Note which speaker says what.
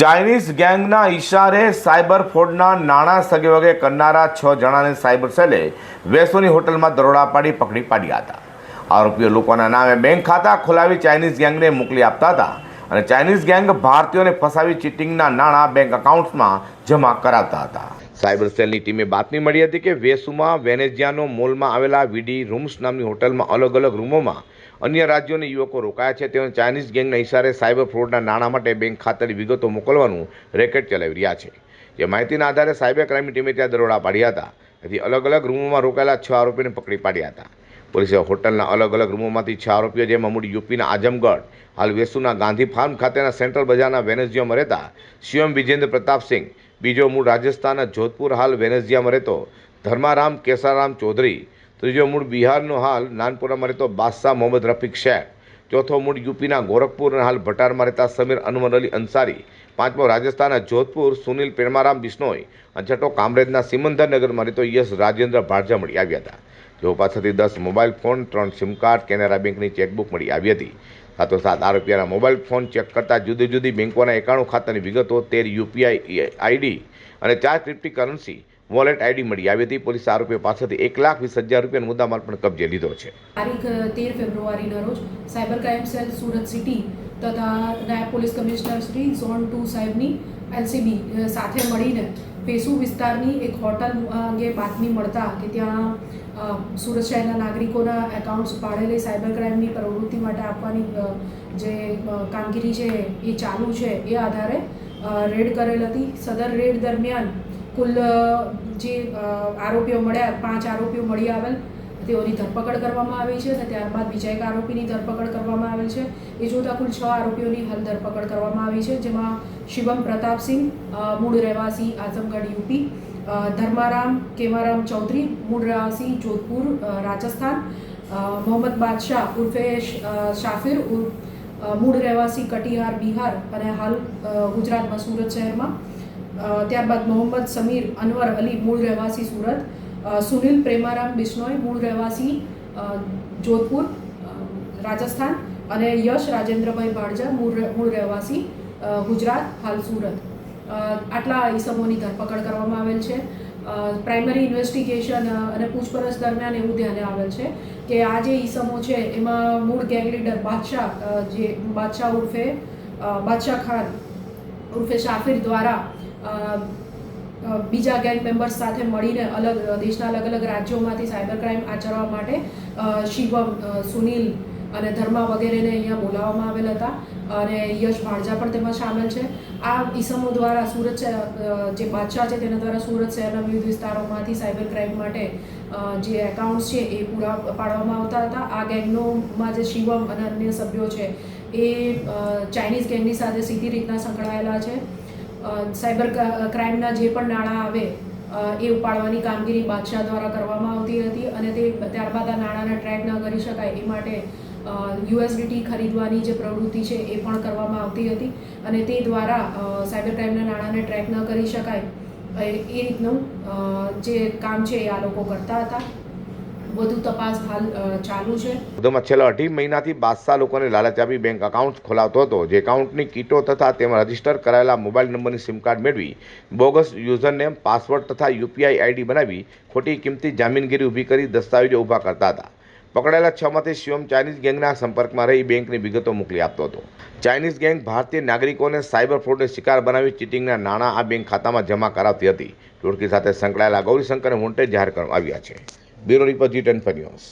Speaker 1: Chinese ગેંગના ઈશારે cyber ફ્રોડના નાણાં સગેવગે કરનારા છ જણાને સાયબર સેલે વેસોની હોટલમાં દરોડા પાડી પકડી પાડ્યા હતા. આરોપીઓ લોકોના નામે બેંક ખાતા ખોલાવી ચાઇનીઝ ગેંગને મોકલી આપતા હતા અને ચાઇનીઝ ગેંગ ભારતીયોને ફસાવી ચીટિંગના નાણાં બેંક એકાઉન્ટ્સમાં જમા કરાવતા હતા. સાયબર સેલની ટીમે બાતમી મળી હતી કે વેસુમાં વેનેઝિયાનો મોલમાં આવેલા વીડી રૂમ્સ નામની હોટલમાં અલગ અલગ રૂમોમાં અન્ય રાજ્યોના યુવકો રોકાયા છે. તેઓ ચાઇનીઝ ગેંગના ઇશારે સાયબર ફ્રોડના નાણાં માટે બેંક ખાતાની વિગતો મોકલવાનું રેકેટ ચલાવી રહ્યા છે. જે માહિતીના આધારે સાયબર ક્રાઇમની ટીમે ત્યાં દરોડા પાડ્યા હતા. તેથી અલગ અલગ રૂમોમાં રોકાયેલા છ આરોપીને પકડી પાડ્યા હતા. પોલીસે હોટલના અલગ અલગ રૂમોમાંથી છ આરોપીઓ, જેમાં મૂળ યુપીના આઝમગઢ, હાલ વેસુના ગાંધી ફાર્મ ખાતેના સેન્ટ્રલ બજારના વેનેઝિયામાં રહેતા શિવમ વિજેન્દ્ર પ્રતાપસિંહ બીજો મૂળ રાજસ્થાનના જોધપુર, હાલ વેનેઝિયામાં રહેતો ધર્મારામ કેસારામ ચૌધરી ત્રીજો મૂળ બિહારનો હાલ, નાનપુરામાં રહેતો બાદશાહ મોહમ્મદ રફીક શેખ. ચોથો મૂળ યુપીના ગોરખપુર અને હાલ ભટારમાં રહેતા સમીર અનવર અલી અંસારી. પાંચમો રાજસ્થાનના જોધપુર, સુનિલ પ્રેમારામ બિશ્નોઈ. અને છઠ્ઠો કામરેજના સિમંદરનગરમાં રહેતો યશ રાજેન્દ્ર ભારજા મળી આવ્યા હતા. જેઓ પાસેથી દસ, મોબાઈલ ફોન, ત્રણ સિમ કાર્ડ, કેનેરા બેંકની ચેકબુક મળી આવી હતી. સાથોસાથ આરોપીઓના મોબાઈલ ફોન ચેક કરતા જુદી જુદી બેંકોના એકાણું ખાતાની વિગતો, તેર યુપીઆઈ આઈડી અને ચાર ક્રિપ્ટી કરન્સી વોલેટ આઈડી મળી આવી હતી. પોલીસે આરોપીઓ પાસેથી એક લાખ વીસ હજાર રૂપિયાનો મુદ્દામાલ પણ કબજે લીધો છે.
Speaker 2: તારીખ તેર ફેબ્રુઆરીના રોજ cyber crime cell Surat city તથા નાયબ police commissioner Shri zone two સાહેબની એલસીબી સાથે મળીને પેસુ વિસ્તારની એક હોટલ અંગે બાતમી મળતા કે ત્યાં સુરત શહેરના નાગરિકોના એકાઉન્ટ્સ પાડેલી સાયબર ક્રાઇમની પ્રવૃત્તિ માટે આપવાની જે કામગીરી છે એ ચાલુ છે એ આધારે રેડ કરેલ હતી. સદર રેડ દરમિયાન કુલ જે આરોપીઓ મળ્યા, પાંચ આરોપીઓ મળી આવેલ, તેઓની ધરપકડ કરવામાં આવી છે અને ત્યારબાદ બીજા એક આરોપીની ધરપકડ કરવામાં આવેલ છે. એ જોતાં કુલ છ આરોપીઓની હાલ ધરપકડ કરવામાં આવી છે, જેમાં શિવમ પ્રતાપસિંહ મૂળ રહેવાસી આઝમગઢ યુપી ધર્મારામ કેમારામ ચૌધરી, મૂળ રહેવાસી જોધપુર રાજસ્થાન મોહમ્મદ બાદશાહ ઉર્ફે શાફિર, ઉર્ફ મૂળ રહેવાસી કટિહાર, બિહાર અને હાલ ગુજરાતમાં સુરત શહેરમાં. ત્યારબાદ મોહમ્મદ સમીર અનવર અલી મૂળ રહેવાસી સુરત સુનિલ પ્રેમારામ બિશ્નોઈ મૂળ રહેવાસી જોધપુર રાજસ્થાન અને યશ રાજેન્દ્રભાઈ ભાડજા મૂળ મૂળ રહેવાસી ગુજરાત, હાલ સુરત. આટલા ઈસમોની ધરપકડ કરવામાં આવેલ છે. પ્રાઇમરી ઇન્વેસ્ટિગેશન અને પૂછપરછ દરમિયાન એવું ધ્યાને આવેલ છે કે આ જે ઈસમો છે, એમાં મૂળ ગેંગ લીડર બાદશાહ જે બાદશાહ ઉર્ફે બાદશાહ ખાન ઉર્ફે શાફિર દ્વારા બીજા ગેંગ મેમ્બર્સ સાથે મળીને અલગ દેશના અલગ અલગ રાજ્યોમાંથી સાયબર ક્રાઇમ આચરવા માટે શિવમ સુનિલ અને ધર્મા વગેરેને અહીંયા બોલાવવામાં આવેલ હતા અને યશ ભાણજા પણ તેમાં સામેલ છે. આ ઈસમો દ્વારા સુરત જે બાદશાહ છે તેના દ્વારા સુરત શહેરના વિવિધ વિસ્તારોમાંથી સાયબર ક્રાઇમ માટે જે એકાઉન્ટ્સ છે એ પૂરા પાડવામાં આવતા હતા. આ ગેંગનોમાં જે શિવમ અને અન્ય સભ્યો છે એ ચાઇનીઝ ગેંગની સાથે સીધી રીતના સંકળાયેલા છે. સાયબર ક્રાઇમના જે પણ નાણાં આવે એ ઉપાડવાની કામગીરી બાદશાહ દ્વારા કરવામાં આવતી હતી અને તે ત્યારબાદ આ નાણાંને ટ્રેક ન કરી શકાય એ માટે યુએસડીટી ખરીદવાની જે પ્રવૃત્તિ છે એ પણ કરવામાં આવતી હતી અને તે દ્વારા સાયબર ક્રાઇમના નાણાંને ટ્રેક ન કરી શકાય, એ રીતનું જે કામ છે એ આ લોકો કરતા હતા. વધુ તપાસ હાલ ચાલુ છે.
Speaker 1: વધુમાં છેલ્લા અઢી મહિનાથી બાદશાહ લોકોને લાલચ આપી બેંક એકાઉન્ટ ખોલાવતો હતો. જે એકાઉન્ટની કીટો તથા તેમાં રજિસ્ટર કરાયેલા મોબાઈલ નંબરની સિમ કાર્ડ મેળવી બોગસ યુઝરનેમ, પાસવર્ડ તથા યુપીઆઈ આઈડી બનાવી ખોટી કિંમતી જામીનગીરી ઊભી કરી દસ્તાવેજો ઊભા કરતા હતા. પકડાયેલા છમાંથી શિવમ ચાઇનીઝ ગેંગના સંપર્કમાં રહી બેંકની વિગતો મોકલી આપતો હતો. ચાઇનીઝ ગેંગ ભારતીય નાગરિકોને સાયબર ફ્રોડને શિકાર બનાવી ચીટિંગના નાણાં આ બેંક ખાતામાં જમા કરાવતી હતી. ટોળકી સાથે સંકળાયેલા ગૌરીશંકરને વોન્ટેડ જાહેર કરવામાં આવ્યા છે. Bureau report G ten news